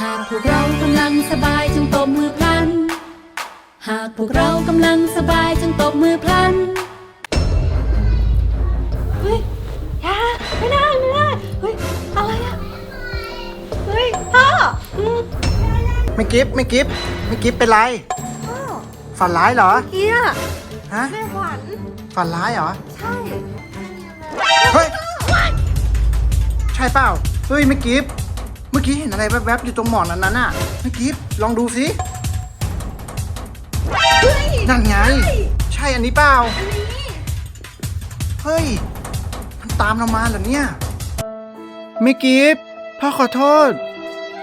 หากพวกเรากำลังสบายจงตบมือพลัน หากพวกเรากำลังสบายจงตบมือพลัน เฮ้ยอยาไม่ได้ไม่ได้เฮ้ย อะไรอะเฮ้ยพ่ออืมไม่กิฟไม่กิฟไม่กิฟเป็นไร พ่อฝันร้ายเหรอ เกียฮะแม่ขวัญฝันร้ายเหรอ ใช่ เฮ้ย ใช่เปล่า เฮ้ยไม่กิฟ เมื่อกี้เห็นอะไรแวบๆอยู่ตรงหมอนนั้นน่ะไม่กิฟลองดูสิเฮ้ยนั่นไงใช่อันนี้เปล่า อันนี้เฮ้ย มันตามเรามาเหรอเนี่ยไม่กิฟพ่อขอโทษ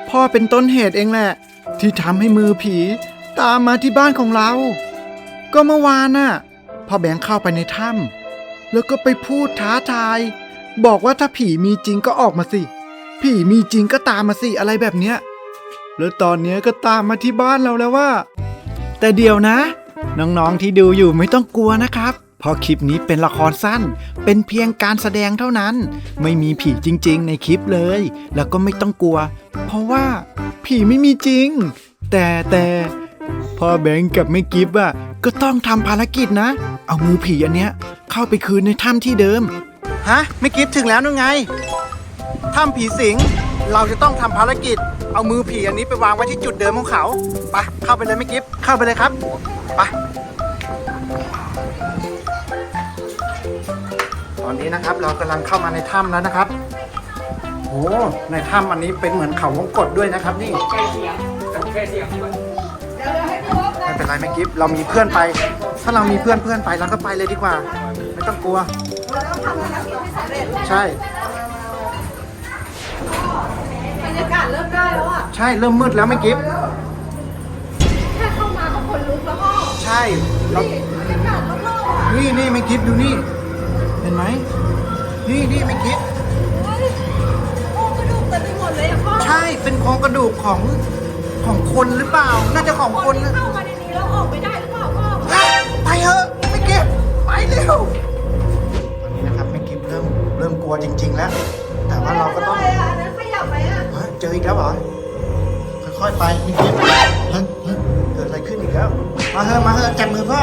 พ่อเป็นต้นเหตุเองแหละ ที่ทำให้มือผี ตามมาที่บ้านของเรา ก็เมื่อวานน่ะพ่อแบงค์เข้าไปในถ้ำแล้วก็ไปพูดท้าทาย บอกว่าถ้าผีมีจริงก็ออกมาสิ ผีมีจริงก็ตามมาสิอะไรแบบเนี้ยแล้วตอนเนี้ยก็ตามมาที่บ้านเราแล้วว่า แต่เดี๋ยวนะ น้องๆที่ดูอยู่ไม่ต้องกลัวนะครับ เพราะคลิปนี้เป็นละครสั้น เป็นเพียงการแสดงเท่านั้น ไม่มีผีจริง ๆ ในคลิปเลย แล้วก็ไม่ต้องกลัว เพราะว่า ผีไม่มีจริง แต่แต่พ่อแบงค์กับแม่กิฟอะก็ต้องทำภารกิจนะ เอามือผีอันเนี้ย เข้าไปคืนในถ้ำที่เดิม ฮะไม่กิฟถึงแล้วนู่นไง ถ้ำผีสิง เราจะต้องทำภารกิจ เอามือผีอันนี้ไปวางไว้ที่จุดเดิมของเขาไปเข้าไปเลยไม่กิฟเข้าไปเลยครับไปตอนนี้นะครับเรากำลังเข้ามาในถ้ำแล้วนะครับโอ้ในถ้ำอันนี้เป็นเหมือนเขาวงกตด้วยนะครับนี่ไม่เป็นไรไม่กิฟเรามีเพื่อนไป ถ้าเรามีเพื่อนเพื่อนไปเราก็ไปเลยดีกว่า ไม่ต้องกลัว ใช่ รรยากาศเริ่มได้แล้วอะใช่เริ่มมืดแล้วไม่กิฟแค่เข้ามาก็คนลุกแล้วพ่อใช่เราบรรยากาศรอบๆอะนี่นี่ไม่กิฟดูนี่ เห็นไหมนี่นี่ไม่กิฟเฮ้ยโอ้กระดูกเต็มไปหมดเลยอะพ่อใช่เป็นโครงกระดูกของของคนหรือเปล่า น่าจะของคคนนที่นะเข้ามาในนี้แล้วออกไปได้หรือเปล่าพ่ออะไปเถอะไม่กิฟไปเร็วตอนนี้นะครับไม่กิฟเริ่มเริ่มกลัวจริง ๆ แล้ว แต่ว่าเราก็ต้อง อะไรอะ เจออีกแล้วเหรอ ค่อยๆไปไม่กิฟเฮ้ยเฮ้ยเกิดอะไรขึ้นอีกแล้ว มาเถอะมาเถอะจับมือพ่อ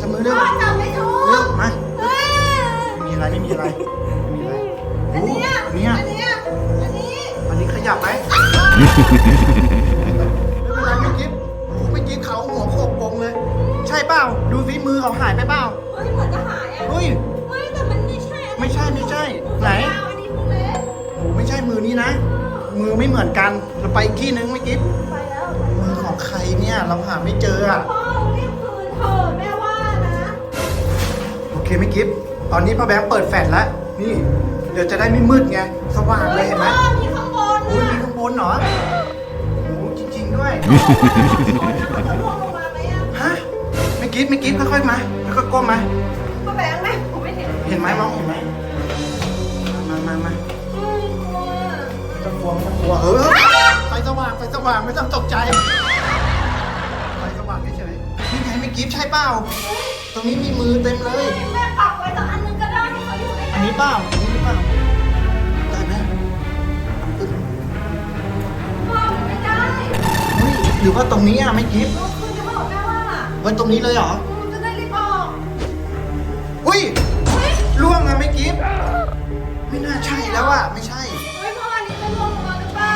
จับมือเร็วพ่อจับไม่ถูเร็วกมาเฮ้ยไม่มีอะไรไม่มีอะไรไม่มีอะไรอันเนี้ยโอันเนี้ยอันเนี้ยอันนี้ อันนี้ขยับไหม เนี่ยเราหาไม่เจออะพ่อรีบคืนเถอะแม่ว่านะโอเคไม่กิฟตอนนี้พ่อแบงค์เปิดแฟลชแล้วนี่ เดี๋ยวจะได้ไม่มืดไงสว่างเลยเห็นไหมพ่อมีข้างบนโอ้ยน่ะมีข้างบนเหรอโอ้จริงๆด้วยเขาจะลงลงมาไหมอะฮะไม่กิฟไม่กิฟค่อยๆมาแล้วก็ก้มมาพ่อแบงค์ไหมผมไม่เห็นเห็นไหมมองเห็นไหมมามามาเฮ้ยกลัว ไม่ต้องกลัวไม่ต้องกลัวเออไฟสว่างไฟสว่างไม่ต้องตกใจ กิฟใช่เปล่า ตรงนี้มีมือเต็มเลย แม่ปักไว้สักอันหนึงก็ได้ให้เขาอยู่ในอันนี้เปล่าอันนี้หรือเปล่าได้ไหมพ่อไม่ได้เฮ้ยหรือว่าตรงนี้อะไม่กิฟลุกขึ้นจะบอกแม่ว่าไว้ตรงนี้เลยเหรอมึงจะได้รีบออกอุ้ยเฮ้ยล่วงอะไม่กิฟไม่น่าใช่แล้วอะไม่ใช่เฮ้ยพ่ออันนี้จะลงมาหรือเปล่า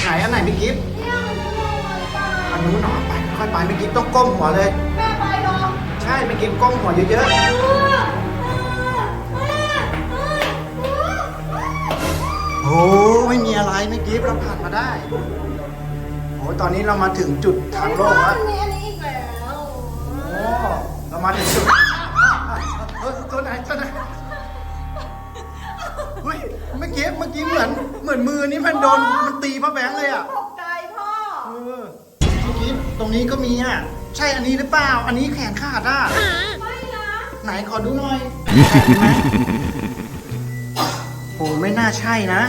ไหนอันไหนไม่กิฟเนี่ยมันจะลงมาหรือเปล่าอันนู้นเหรอไป ค่อยๆไปไม่กิฟต้องก้มหัวเลย แม่ไปลองใช่ไม่กิฟก้มหัวเยอะๆโอ้ไม่มีอะไรไม่กิฟเราผ่านมาได้โอ้ตอนนี้เรามาถึงจุดทางโลกแล้วอันนี้อันนี้อีกแล้วโอ้เรามาถึงจุดเฮ้ยตัวไหนตัวไหนเฮ้ยเมื่อกี้เมื่อกี้เหมือนเหมือนมือนี่มันโดนมันตีพระแบงค์เลยอะ ตรงนี้ก็มีอะ ใช่อันนี้หรือเปล่า อันนี้แขนขาดอะไม่นะไหนขอดูหน่อยใช่ไหมโอ้ไม่น่าใช่นะ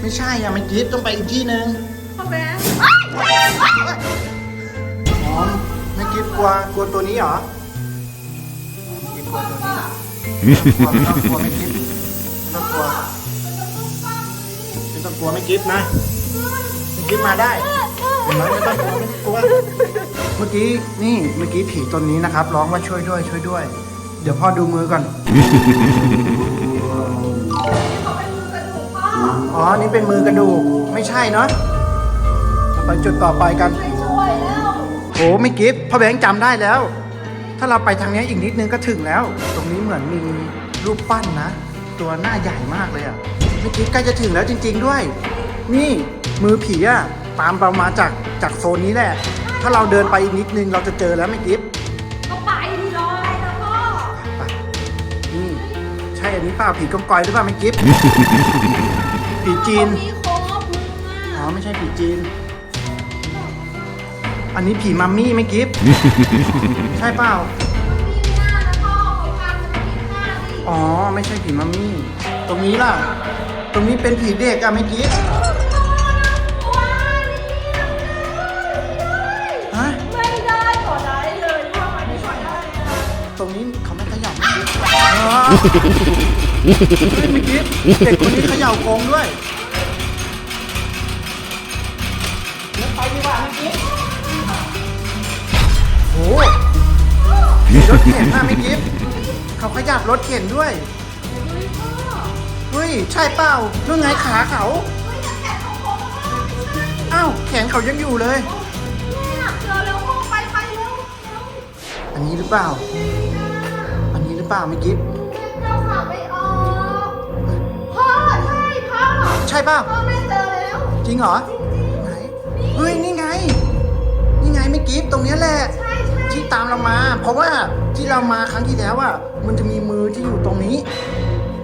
ไม่ใช่อะเมื่อกี้ต้องไปอีกที่หนึ่งพ่อแบงค์อ๋อไม่กิฟกลัวกลัวตัวนี้เหรอไม่กลัวตัวนี้ไม่ต้องกลัวไม่กิฟไม่ต้องกลัวไม่ต้องกลัวไม่กิฟนะไม่กิ๊บมาได้ เห็นไหมไม่ต้องกลัวไม่ต้องกลัวเมื่อกี้นี่เมื่อกี้ผีตนนี้นะครับ ร้องว่าช่วยด้วย ช่วยด้วย เดี๋ยวพ่อดูมือก่อน อ๋อ นี่เป็นมือกระดูก ไม่ใช่เนาะเราไปจุดต่อไปกันช่วยแล้โอ้ไม่กิฟพ่อแบงค์จำได้แล้ว ถ้าเราไปทางนี้อีกนิดนึงก็ถึงแล้ว ตรงนี้เหมือนมีรูปปั้นนะ ตัวหน้าใหญ่มากเลยอะ่ะไม่กิฟใกล้จะถึงแล้วจริง ๆด้วย นี่มือผีอะ่ะ ตามเรามาจากจากโซนนี้แหละ ถ้าเราเดินไปอีกนิดนึงเราจะเจอแล้วไม่กิฟก็ไปดีรออะไรนะพ่อไปนี่ใช่อันนี้เปล่าผีกองกอยหรือเปล่าไม่กิฟผีจีนมีครบมึงอ๋ออะไม่ใช่ผีจีน อันนี้ผีมัมมี่ไม่กิฟใช่เปล่ามีหน้านะพ่อเขาพาจะมีหน้าดิอ๋อไม่ใช่ผีมัมมี่ ตรงนี้ล่ะ ตรงนี้เป็นผีเด็กอะไม่กิฟ ตรงนี้เขาไม่ขยับไม่อ๋อเฮ้ยไม่กิฟเด็กคนนี้เขย่าโกงด้วยเดี๋ยวไปดีกว่าไม่กิฟโอ้มีรถเข็นนะไม่กิฟเขาขยับรถเข็นด้วยเฮ้ยใช่เปล่านู่นไงขาเขาอ้าวแขนเขายังอยู่เลย อันนี้หรือเปล่า เปล่าไม่กิฟเราหาไม่ออกพ่อใช่พ่อใช่เปล่าพ่อแม่เจอแล้ว จริงเหรอไหนเฮ้ยนี่ไง นี่ไงไม่กิฟตรงเนี้ยแหละ ใช่ใช่ที่ตามเรามา เพราะว่าที่เรามาครั้งที่แล้วอะมันจะมีมือที่อยู่ตรงนี้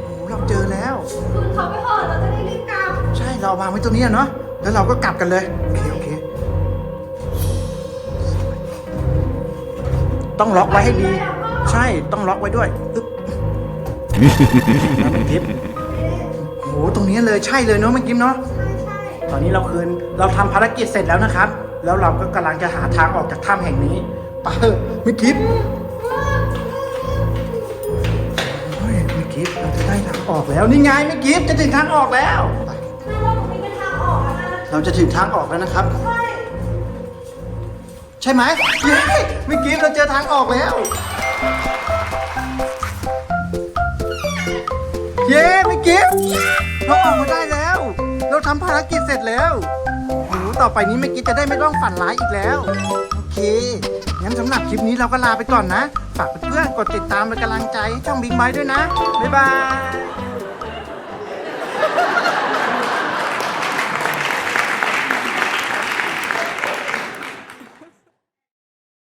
โอ้โหเราเจอแล้ว คืนเขาไปเถอะเราจะได้รีบกลับใช่เราวางไว้ตรงนี้อะเนาะแล้วเราก็กลับกันเลยโอเคโอเค ต้องล็อกไว้ให้ดีใช่ ต้องล็อกไว้ด้วยอึ๊บแล้วมันทิปโอ้โหตรงนี้เลยใช่เลยเนาะเมื่อกี้เนาะใช่ใช่ตอนนี้เราคืนเราทำภารกิจเสร็จแล้วนะครับ แล้วเราก็กำลังจะหาทางออกจากถ้ำแห่งนี้ไปเถอะไม่คิดเฮ้ยไม่คิดเราจะได้ทางออกแล้วนี่ไงไม่คิดจะถึงทางออกแล้วไปแม่ว่าตรงนี้เป็นทางออกแล้วนะเราจะถึงทางออกแล้วนะครับ ใช่ใช่ไหมเย้ไม่คิดเราเจอทางออกแล้ว เย้ไม่คิดเราออกมาได้แล้ว เราทำภารกิจเสร็จแล้วโอ้โหต่อไปนี้ไม่คิดจะได้ไม่ต้องฝันร้ายอีกแล้ว โอเค งั้นสำหรับคลิปนี้เราก็ลาไปก่อนนะ ฝากเพื่อนๆกดติดตามเป็นกำลังใจให้ช่องบิ๊กไบด้วยนะ บ๊ายบาย